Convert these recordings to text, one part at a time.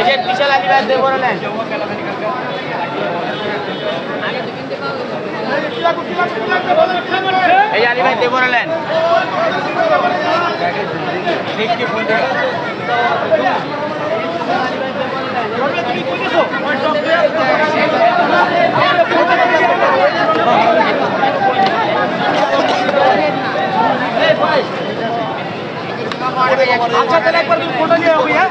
এই যে বিশাল আলী ভাই দেবো নেন। আচ্ছা তাহলে একবার তুমি নিয়ে হবে হ্যাঁ?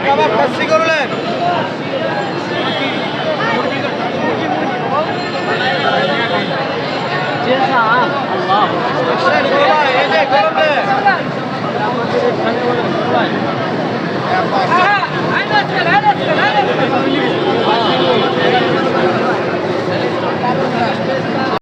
কাবাব খাসি করলেন এই